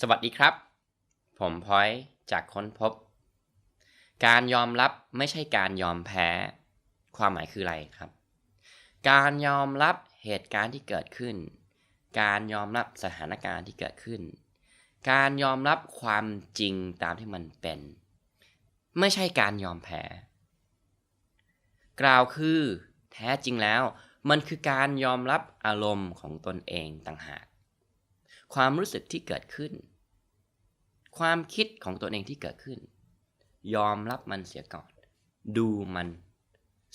สวัสดีครับ ผมพอยจากค้นพบ การยอมรับไม่ใช่การยอมแพ้ ความหมายคืออะไรครับ การยอมรับเหตุการณ์ที่เกิดขึ้น การยอมรับสถานการณ์ที่เกิดขึ้น การยอมรับความจริงตามที่มันเป็น ไม่ใช่การยอมแพ้ กล่าวคือ แท้จริงแล้ว มันคือการยอมรับอารมณ์ของตนเองต่างหาก ความรู้สึกที่เกิดขึ้น ความคิดของตัวเองที่เกิดขึ้น ยอมรับมันเสียก่อน ดูมัน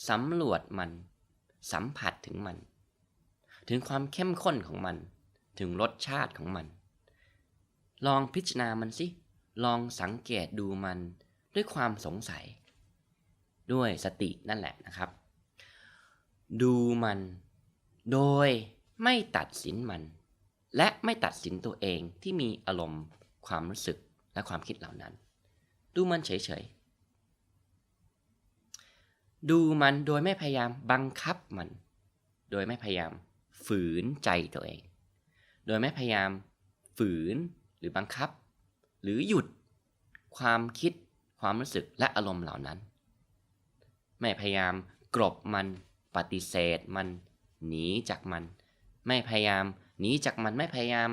สำรวจมัน สัมผัสถึงมัน ถึงความเข้มข้นของมัน ถึงรสชาติของมัน ลองพิจารณามันสิ ลองสังเกตดูมันด้วยความสงสัย ด้วยสตินั่นแหละนะครับ ดูมัน โดยไม่ตัดสินมัน และไม่ตัดสินตัวเองที่มีอารมณ์ความรู้สึกและความคิดเหล่านั้น ดูมันเฉยๆ ดูมันโดยไม่พยายามบังคับมัน โดยไม่พยายามฝืนใจตัวเอง โดยไม่พยายามฝืนหรือบังคับ หรือหยุดความคิดความรู้สึกและอารมณ์เหล่านั้น ไม่พยายามกลบมันปฏิเสธมัน หนีจากมัน ไม่พยายาม หนีจากมันไม่พยายาม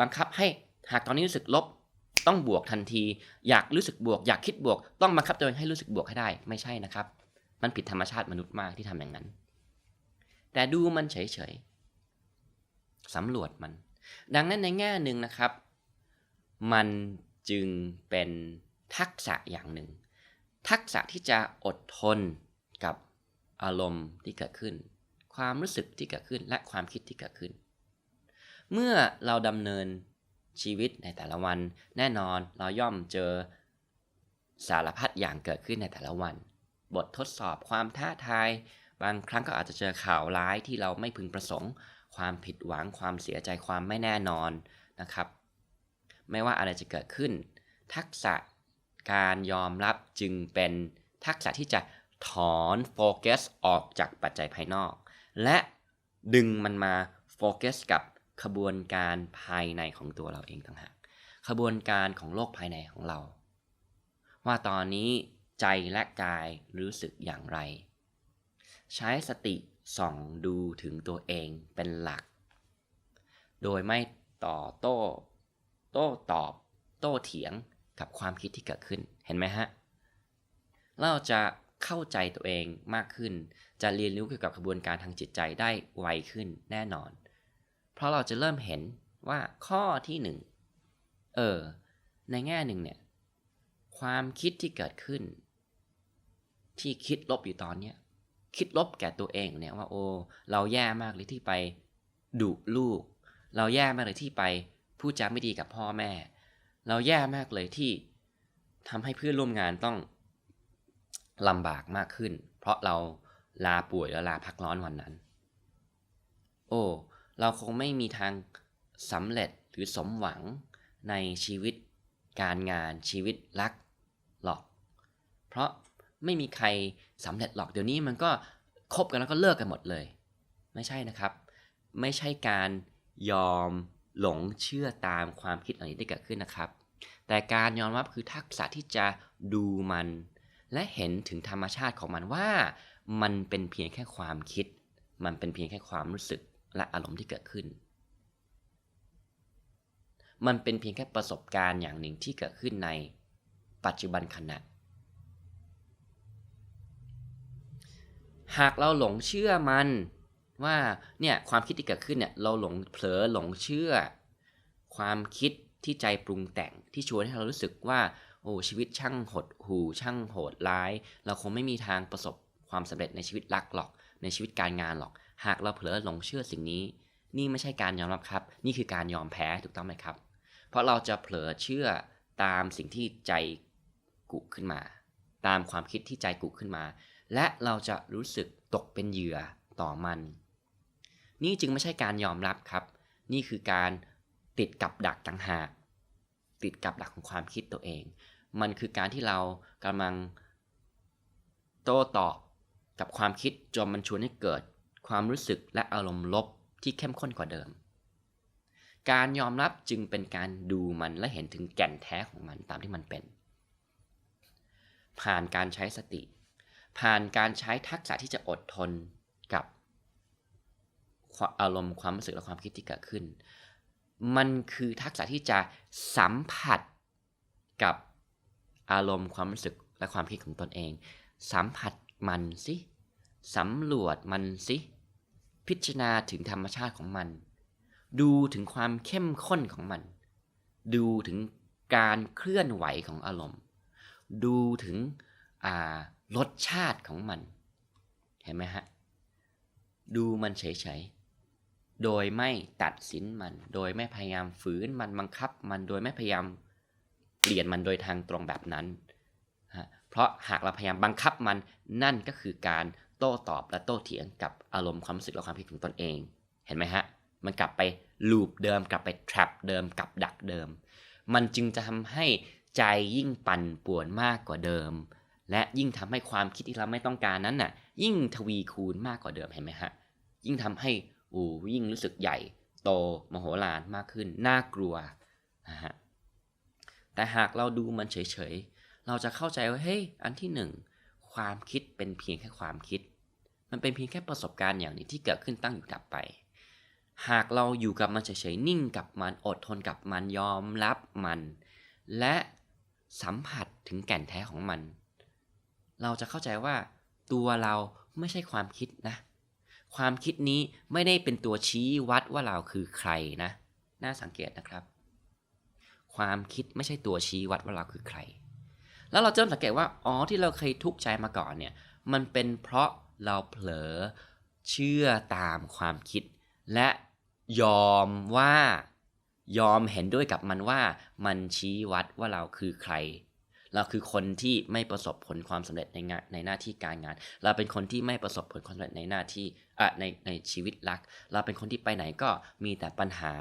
บังคับให้หากตอนนี้รู้สึกลบต้องบวกทันที อยากรู้สึกบวก อยากคิดบวก ต้องบังคับตัวเองให้รู้สึกบวกให้ได้ไม่ใช่นะครับ มันผิดธรรมชาติมนุษย์มากที่ทำอย่างนั้น แต่ดูมันเฉยๆสำรวจมัน ดังนั้นในแง่หนึ่งนะครับ มันจึงเป็นทักษะอย่างหนึ่ง ทักษะที่จะอดทนกับอารมณ์ที่เกิดขึ้น ความรู้สึกที่เกิดขึ้นและความคิดที่เกิดขึ้น เมื่อเราดำเนินชีวิตในแต่ละวัน แน่นอนเราย่อมเจอสารพัดอย่างเกิดขึ้นในแต่ละวัน บททดสอบความท้าทาย บางครั้งก็อาจจะเจอข่าวร้ายที่เราไม่พึงประสงค์ ความผิดหวังความเสียใจความไม่แน่นอนนะครับ ไม่ว่าอะไรจะเกิดขึ้น ทักษะการยอมรับจึงเป็นทักษะที่จะถอนโฟกัสออกจากปัจจัยภายนอก และดึงมันมาโฟกัสกับขบวนการภายในของตัวเราเองต่างหากขบวนการของโลกภายในของเรา ว่าตอนนี้ใจและกายรู้สึกอย่างไร ใช้สติส่องดูถึงตัวเองเป็นหลัก โดยไม่ต่อโต้โต้ตอบ โต้เถียงกับความคิดที่เกิดขึ้นเห็นไหมฮะ เราจะ เข้าใจตัวเองมากขึ้น จะเรียนรู้เกี่ยวกับกระบวนการทางจิตใจได้ไวขึ้นแน่นอน เพราะเราจะเริ่มเห็นว่าข้อที่หนึ่งเออ ในแง่หนึ่งเนี่ย ความคิดที่เกิดขึ้น ที่คิดลบอยู่ตอนเนี้ยคิดลบแก่ตัวเองเนี่ยว่าโอ้เราแย่มากเลยที่ไปดุลูก เราแย่มากเลยที่ไปพูดจาไม่ดีกับพ่อแม่ เราแย่มากเลยที่ทำให้เพื่อนร่วมงานต้อง ลำบากมากขึ้น เพราะเราลาป่วยแล้วลาพักร้อนวันนั้น โอ้ เราคงไม่มีทางสำเร็จหรือสมหวังในชีวิตการงานชีวิตรักหรอก เพราะไม่มีใครสำเร็จหรอกเดี๋ยวนี้มันก็คบกันแล้วก็เลิกกันหมดเลย ไม่ใช่นะครับ ไม่ใช่การยอมหลงเชื่อตามความคิดเหล่านี้ที่เกิดขึ้นนะครับ แต่การยอมรับคือทักษะที่จะดูมัน และเห็นถึงธรรมชาติของมันว่า มันเป็นเพียงแค่ความคิด มันเป็นเพียงแค่ความรู้สึกและอารมณ์ที่เกิดขึ้น มันเป็นเพียงแค่ประสบการณ์อย่างหนึ่งที่เกิดขึ้นในปัจจุบันขณะ หากเราหลงเชื่อมันว่าเนี่ยความคิดที่เกิดขึ้นเนี่ยเราหลงเผลอหลงเชื่อ ความคิดที่ใจปรุงแต่งที่ชวนให้เรารู้สึกว่า โอ้ชีวิตช่างหดหูช่างโหดร้าย เราคงไม่มีทางประสบความสำเร็จในชีวิตรักหรอก ในชีวิตการงานหรอก หากเราเผลอหลงเชื่อสิ่งนี้ นี่ไม่ใช่การยอมรับครับ นี่คือการยอมแพ้ถูกต้องไหมครับ เพราะเราจะเผลอเชื่อตามสิ่งที่ใจกุขึ้นมา ตามความคิดที่ใจกุขึ้นมา และเราจะรู้สึกตกเป็นเหยื่อต่อมัน นี่จึงไม่ใช่การยอมรับครับ นี่คือการติดกับดักต่างหาก ติดกับดักของความคิดตัวเอง มันคือการที่เรากำลังโต้ตอบกับความคิดจนมันชวนให้เกิด ความรู้สึกและอารมณ์ลบที่เข้มข้นกว่าเดิม การยอมรับจึงเป็นการดูมันและเห็นถึงแก่นแท้ของมันตามที่มันเป็น ผ่านการใช้สติ ผ่านการใช้ทักษะที่จะอดทนกับอารมณ์ความรู้สึกและความคิดที่เกิดขึ้น มันคือทักษะที่จะสัมผัสกับ อารมณ์ความรู้สึกและความคิดของตนเอง สัมผัสมันสิสำรวจมันสิพิจารณาถึงธรรมชาติของมัน ดูถึงความเข้มข้นของมัน ดูถึงการเคลื่อนไหวของอารมณ์ ดูถึงรสชาติของมัน เห็นไหมฮะ ดูมันเฉยๆ โดยไม่ตัดสินมัน โดยไม่พยายามฝืนมันบังคับมัน โดยไม่พยายาม เปลี่ยนมันโดยทางตรงแบบนั้น เพราะหากเราพยายามบังคับมันนั่นก็คือการโต้ตอบและโต้เถียงกับอารมณ์ความรู้สึกและความคิดของตนเอง เห็นไหมฮะ มันกลับไปลูปเดิมกลับไป trap เดิมกับดักเดิม มันจึงจะทำให้ใจยิ่งปั่นป่วนมากกว่าเดิม และยิ่งทำให้ความคิดที่เราไม่ต้องการนั้นน่ะ ยิ่งทวีคูณมากกว่าเดิมเห็นไหมฮะ ยิ่งทำให้อูยิ่งรู้สึกใหญ่ โตมโหฬารมากขึ้นน่ากลัวนะฮะ แต่หากเราดูมันเฉยๆ เราจะเข้าใจว่าเฮ้ยอันที่หนึ่งความคิดเป็นเพียงแค่ความคิด มันเป็นเพียงแค่ประสบการณ์อย่างนี้ที่เกิดขึ้นตั้งอยู่ดับไป หากเราอยู่กับมันเฉยๆ นิ่งกับมันอดทนกับมันยอมรับมัน และสัมผัสถึงแก่นแท้ของมัน เราจะเข้าใจว่าตัวเราไม่ใช่ความคิดนะ ความคิดนี้ไม่ได้เป็นตัวชี้วัดว่าเราคือใครนะ น่าสังเกตนะครับ ความคิดไม่ใช่ตัวชี้วัดว่าเราคือใคร แล้วเราจะสังเกตว่า อ๋อ ที่เราเคยทุกข์ใจมาก่อนเนี่ย มันเป็นเพราะเราเผลอเชื่อตามความคิด และยอมว่ายอมเห็นด้วยกับมันว่ามันชี้วัดว่าเราคือใคร เราคือคนที่ไม่ประสบผลความสำเร็จในงานในหน้าที่การงาน เราเป็นคนที่ไม่ประสบผลความสำเร็จในหน้าที่อะในในชีวิตรัก เราเป็นคนที่ไปไหนก็มีแต่ปัญหา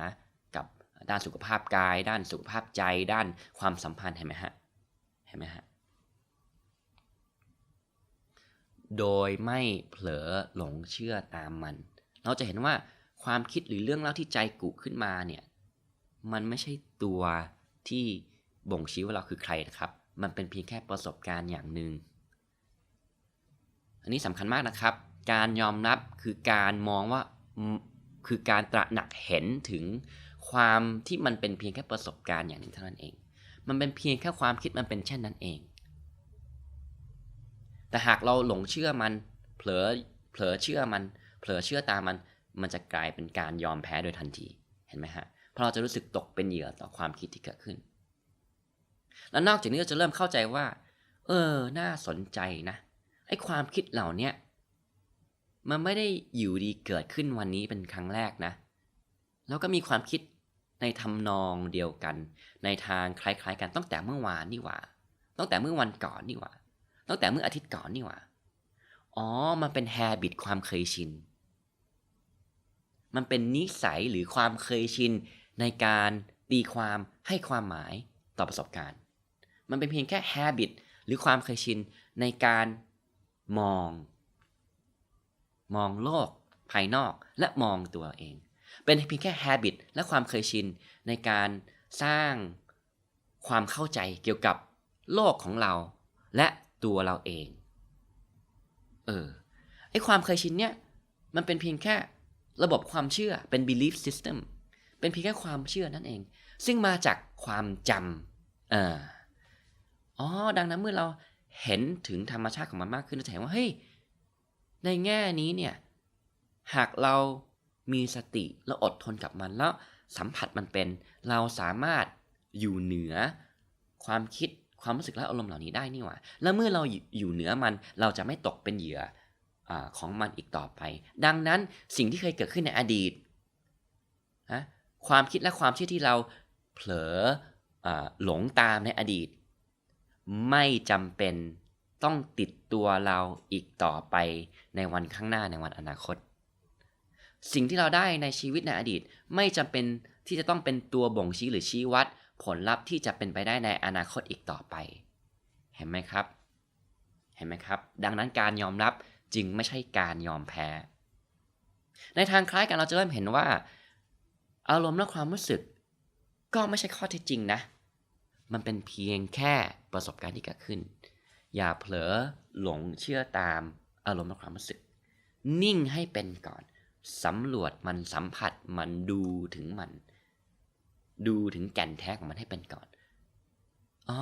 ด้านสุขภาพกาย ด้านสุขภาพใจ ด้านความสัมพันธ์เห็นไหมฮะเห็นไหมฮะโดยไม่เผลอหลงเชื่อตามมัน เราจะเห็นว่าความคิดหรือเรื่องเล่าที่ใจกุขึ้นมาเนี่ยมันไม่ใช่ตัวที่บ่งชี้ว่าเราคือใครนะครับ มันเป็นเพียงแค่ประสบการณ์อย่างหนึ่ง อันนี้สำคัญมากนะครับ การยอมรับคือการมองว่าคือการตระหนักเห็นถึง ความที่มันเป็นเพียงแค่ประสบการณ์อย่างหนึ่งเท่านั้นเอง มันเป็นเพียงแค่ความคิดมันเป็นเช่นนั้นเอง แต่หากเราหลงเชื่อมัน เผลอ เผลอเชื่อมัน เผลอเชื่อตามมัน มันจะกลายเป็นการยอมแพ้โดยทันที เห็นไหมฮะ เพราะเราจะรู้สึกตกเป็นเหยื่อต่อความคิดที่เกิดขึ้น แล้วนอกจากนี้เราจะเริ่มเข้าใจว่า เออ น่าสนใจนะ ไอ้ความคิดเหล่านี้มันไม่ได้อยู่ดีเกิดขึ้นวันนี้เป็นครั้งแรกนะ แล้วก็มีความคิด ในทำนองเดียวกัน ในทางคล้ายๆ กันตั้งแต่เมื่อวานนี่หว่า ตั้งแต่เมื่อวันก่อนนี่หว่า ตั้งแต่เมื่ออาทิตย์ก่อนนี่หว่า อ๋อ มันเป็นแฮบิตความเคยชิน มันเป็นนิสัยหรือความเคยชินในการตีความให้ความหมายต่อประสบการณ์ มันเป็นเพียงแค่ habit หรือความเคยชินในการมอง มองโลกภายนอกและมองตัวเอง เป็นเพียงแค่ habit และความเคยชินในการสร้างความเข้าใจเกี่ยวกับโลกของเรา และตัวเราเอง เออ ไอความเคยชินเนี่ย มันเป็นเพียงแค่ระบบความเชื่อเป็น belief system เป็นเพียงแค่ความเชื่อนั่นเอง ซึ่งมาจากความจำเอออ๋อ ดังนั้นเมื่อเราเห็นถึงธรรมชาติของมันมากขึ้นเราจะเห็นว่า เฮ้ย ในแง่นี้เนี่ย หากเรา มีสติแล้วอดทนกับมันแล้วสัมผัสมันเป็น เราสามารถอยู่เหนือความคิดความรู้สึกและอารมณ์เหล่านี้ได้นี่หว่า แล้วเมื่อเราอยู่เหนือมันเราจะไม่ตกเป็นเหยื่ออของมันอีกต่อไป ดังนั้นสิ่งที่เคยเกิดขึ้นในอดีตนะความคิดและความเชื่อที่เราเผลออหลงตามในอดีต ไม่จำเป็นต้องติดตัวเราอีกต่อไปในวันข้างหน้าในวันอนาคต สิ่งที่เราได้ในชีวิตในอดีต ไม่จำเป็นที่จะต้องเป็นตัวบ่งชี้หรือชี้วัด ผลลัพธ์ที่จะเป็นไปได้ในอนาคตอีกต่อไป เห็นไหมครับ เห็นไหมครับ ดังนั้นการยอมรับจึงไม่ใช่การยอมแพ้ ในทางคล้ายกันเราจะเริ่มเห็นว่า อารมณ์และความรู้สึก ก็ไม่ใช่ข้อเท็จจริงนะ มันเป็นเพียงแค่ประสบการณ์ที่เกิดขึ้น อย่าเผลอหลงเชื่อตามอารมณ์และความรู้สึก นิ่งให้เป็นก่อน สำรวจมันสัมผัสมันดูถึงมัน ดูถึงแก่นแท้ของมันให้เป็นก่อนอ๋อ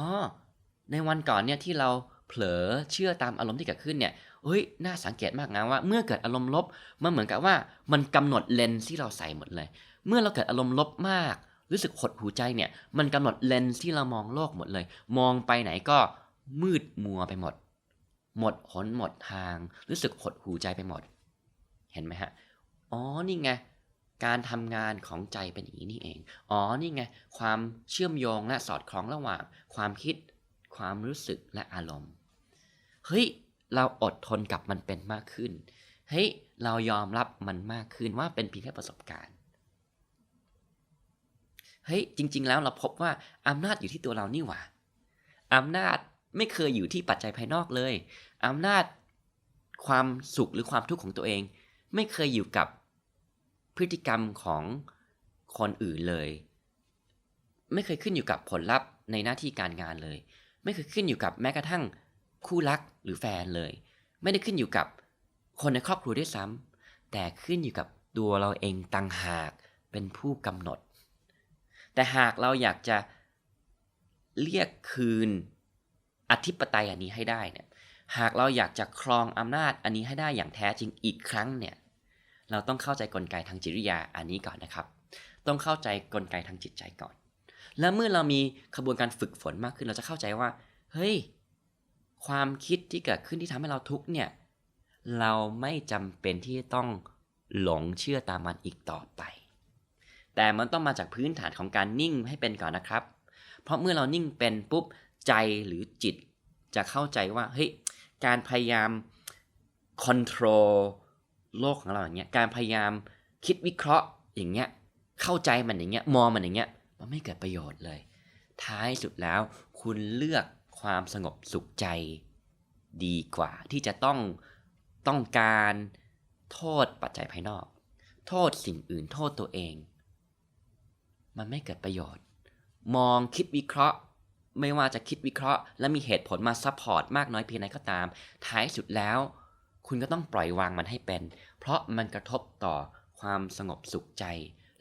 ในวันก่อนเนี่ยที่เราเผลอเชื่อตามอารมณ์ที่เกิดขึ้นเนี่ยเฮ้ยน่าสังเกตมากนะว่าเมื่อเกิดอารมณ์ลบมันเหมือนกับว่ามันกำหนดเลนส์ที่เราใส่หมดเลย เมื่อเราเกิดอารมณ์ลบมาก รู้สึกหดหูใจเนี่ย มันกำหนดเลนส์ที่เรามองโลกหมดเลย มองไปไหนก็มืดมัวไปหมด หมดหนหมดทาง รู้สึกหดหูใจไปหมด เห็นไหมฮะ อ๋อนี่ไงการทำงานของใจเป็นอย่างนี้นี่เอง อ๋อ นี่ไง ความเชื่อมโยงและสอดคล้องระหว่าง ความคิด ความรู้สึกและอารมณ์ เฮ้ย เราอดทนกับมันเป็นมากขึ้น เฮ้ย เรายอมรับมันมากขึ้นว่าเป็นเพียงแค่ประสบการณ์ เฮ้ย จริง ๆ แล้วเราพบว่าอำนาจอยู่ที่ตัวเรานี่หว่า อำนาจไม่เคยอยู่ที่ปัจจัยภายนอกเลย อำนาจความสุขหรือความทุกข์ของตัวเอง ไม่เคยอยู่กับ พฤติกรรมของคนอื่นเลย ไม่เคยขึ้นอยู่กับผลลัพธ์ในหน้าที่การงานเลย ไม่เคยขึ้นอยู่กับแม้กระทั่งคู่รักหรือแฟนเลย ไม่ได้ขึ้นอยู่กับคนในครอบครัวด้วยซ้ำแต่ขึ้นอยู่กับตัวเราเองต่างหากเป็นผู้กำหนด แต่หากเราอยากจะเรียกคืนอธิปไตยอันนี้ให้ได้เนี่ยหากเราอยากจะครองอำนาจอันนี้ให้ได้อย่างแท้จริงอีกครั้งเนี่ย เราต้องเข้าใจกลไกทางจิตวิทยาอันนี้ก่อนนะครับ ต้องเข้าใจกลไกทางจิตใจก่อน แล้วเมื่อเรามีขบวนการฝึกฝนมากขึ้นเราจะเข้าใจว่า เฮ้ย ความคิดที่เกิดขึ้นที่ทำให้เราทุกเนี่ย เราไม่จำเป็นที่ต้องหลงเชื่อตามมันอีกต่อไป แต่มันต้องมาจากพื้นฐานของการนิ่งให้เป็นก่อนนะครับ เพราะเมื่อเรานิ่งเป็นปุ๊บใจหรือจิตจะเข้าใจว่าเฮ้ยการพยายาม control โล โลกของเราอย่างเงี้ยการพยายามคิดวิเคราะห์อย่างเงี้ยเข้าใจมันอย่างเงี้ยมองมันอย่างเงี้ยมันไม่เกิดประโยชน์เลย ท้ายสุดแล้ว คุณเลือกความสงบสุขใจดีกว่า ที่จะต้องต้องการโทษปัจจัยภายนอก โทษสิ่งอื่นโทษตัวเอง มันไม่เกิดประโยชน์ มองคิดวิเคราะห์ ไม่ว่าจะคิดวิเคราะห์ และมีเหตุผลมาซัพพอร์ตมากน้อยเพียงใดก็ตาม ท้ายสุดแล้ว คุณก็ต้องปล่อยวางมันให้เป็น เพราะมันกระทบต่อความสงบสุขใจ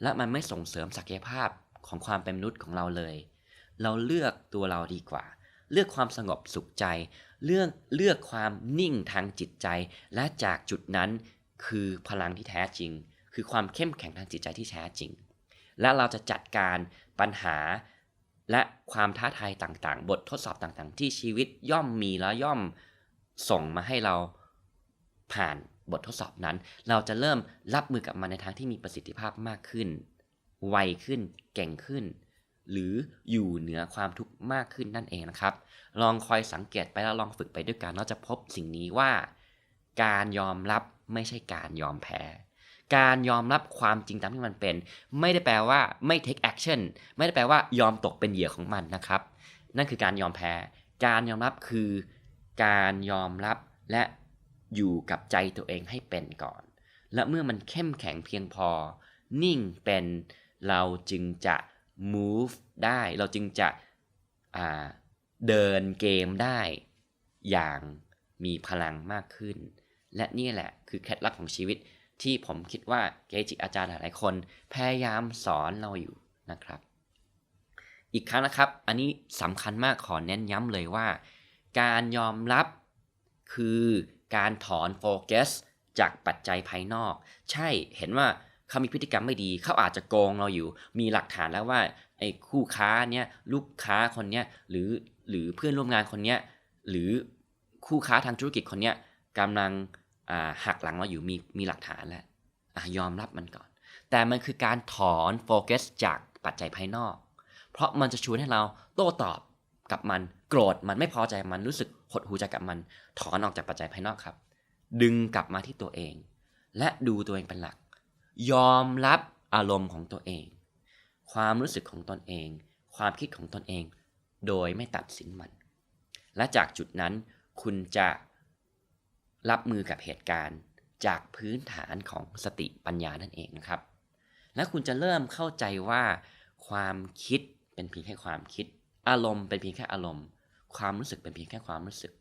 และมันไม่ส่งเสริมศักยภาพของความเป็นมนุษย์ของเราเลย เราเลือกตัวเราดีกว่า เลือกความสงบสุขใจ เลือกเลือกความนิ่งทางจิตใจ และจากจุดนั้นคือพลังที่แท้จริง คือความเข้มแข็งทางจิตใจที่แท้จริง และเราจะจัดการปัญหาและความท้าทายต่างๆ บททดสอบต่างๆ ที่ชีวิตย่อมมีและย่อมส่งมาให้เรา ผ่านบททดสอบนั้น เราจะเริ่มรับมือกับมันในทางที่มีประสิทธิภาพมากขึ้น ไวขึ้น เก่งขึ้น หรืออยู่เหนือความทุกข์มากขึ้นนั่นเองนะครับ ลองคอยสังเกตไปแล้วลองฝึกไปด้วยกันเราจะพบสิ่งนี้ว่า การยอมรับไม่ใช่การยอมแพ้ การยอมรับความจริงตามที่มันเป็น ไม่ได้แปลว่าไม่ take action ไม่ได้แปลว่ายอมตกเป็นเหยื่อของมันนะครับ นั่นคือการยอมแพ้ การยอมรับคือ การยอมรับและ อยู่กับใจตัวเองให้เป็นก่อน และเมื่อมันเข้มแข็งเพียงพอ นิ่งเป็นเราจึงจะ move ได้ เราจึงจะเดินเกมได้ อย่างมีพลังมากขึ้น และนี่แหละคือเคล็ดลับของชีวิตที่ผมคิดว่าเกจิอาจารย์หลายๆคน พยายามสอนเราอยู่นะครับ อีกครั้งนะครับ อันนี้สำคัญมากขอเน้นย้ำเลยว่า การยอมรับคือ การถอนโฟกัสจากปัจจัยภายนอก ใช่เห็นว่าเขามีพฤติกรรมไม่ดี เขาอาจจะโกงเราอยู่ มีหลักฐานแล้วว่าไอ้คู่ค้าเนี้ยลูกค้าคนเนี้ยหรือหรือเพื่อนร่วมงานคนเนี้ยหรือคู่ค้าทางธุรกิจคนเนี้ยกำลังหักหลังเราอยู่มีมีหลักฐานแล้วยอมรับมันก่อน แต่มันคือการถอนโฟกัสจากปัจจัยภายนอก เพราะมันจะชวนให้เราโต้ตอบกับมันโกรธมันไม่พอใจมันรู้สึก หดหูใจกับมัน ถอนออกจากปัจจัยภายนอกครับ ดึงกลับมาที่ตัวเอง และดูตัวเองเป็นหลัก ยอมรับอารมณ์ของตัวเอง ความรู้สึกของตนเอง ความคิดของตนเอง โดยไม่ตัดสินมัน และจากจุดนั้นคุณจะรับมือกับเหตุการณ์จากพื้นฐานของสติปัญญานั่นเองนะครับ และคุณจะเริ่มเข้าใจว่า ความคิดเป็นเพียงแค่ความคิด อารมณ์เป็นเพียงแค่อารมณ์ ความรู้สึกเป็นเพียงแค่ความรู้สึก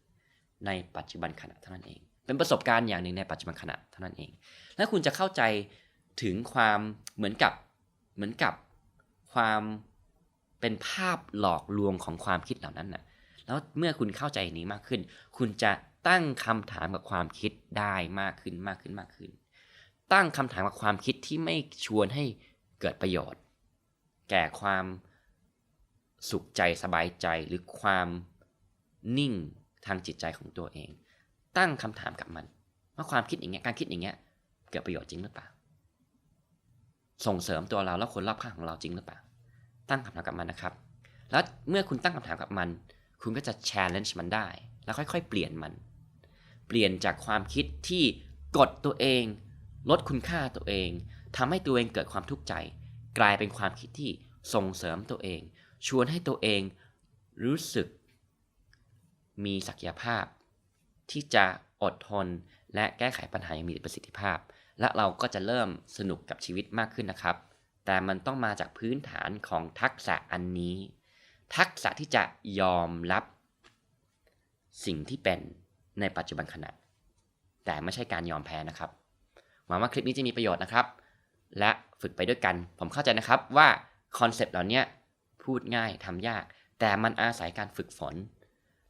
ในปัจจุบันขณะเท่านั้นเอง เป็นประสบการณ์อย่างหนึ่งในปัจจุบันขณะเท่านั้นเอง และคุณจะเข้าใจถึงความเหมือนกับเหมือนกับความเป็นภาพหลอกลวงของความคิดเหล่านั้นน่ะแล้วเมื่อคุณเข้าใจนี้มากขึ้น คุณจะตั้งคำถามกับความคิดได้มากขึ้นมากขึ้นมากขึ้น ตั้งคำถามกับความคิดที่ไม่ชวนให้เกิดประโยชน์ แก่ความสุขใจสบายใจหรือความ นิ่งทางจิตใจของตัวเอง ตั้งคำถามกับมันว่าความคิดอย่างเงี้ยการคิดอย่างเงี้ยเกิดประโยชน์จริงหรือเปล่า ส่งเสริมตัวเราและคนรอบข้างของเราจริงหรือเปล่า ตั้งคำถามกับมันนะครับ แล้วเมื่อคุณตั้งคำถามกับมัน คุณก็จะ challenge มันได้ แล้วค่อยๆ เปลี่ยนมัน เปลี่ยนจากความคิดที่กดตัวเอง ลดคุณค่าตัวเองทำให้ตัวเองเกิดความทุกข์ใจ กลายเป็นความคิดที่ส่งเสริมตัวเอง ชวนให้ตัวเองรู้สึก มีศักยภาพ ที่จะอดทน และแก้ไขปัญหาอย่างมีประสิทธิภาพ และเราก็จะเริ่มสนุกกับชีวิตมากขึ้นนะครับ แต่มันต้องมาจากพื้นฐานของทักษะอันนี้ ทักษะที่จะยอมรับ สิ่งที่เป็นในปัจจุบันขณะ แต่ไม่ใช่การยอมแพ้นะครับหวังว่าคลิปนี้จะมีประโยชน์นะครับ และฝึกไปด้วยกัน ผมเข้าใจนะครับว่าคอนเซปต์เหล่านี้พูดง่ายทำยาก แต่มันอาศัยการฝึกฝน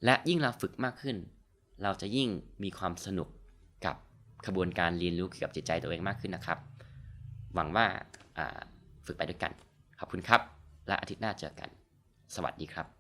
และยิ่งเราฝึกมากขึ้น เราจะยิ่งมีความสนุกกับกระบวนการเรียนรู้เกี่ยวกับจิตใจตัวเองมากขึ้นนะครับ หวังว่าฝึกไปด้วยกัน ขอบคุณครับ และอาทิตย์หน้าเจอกัน สวัสดีครับ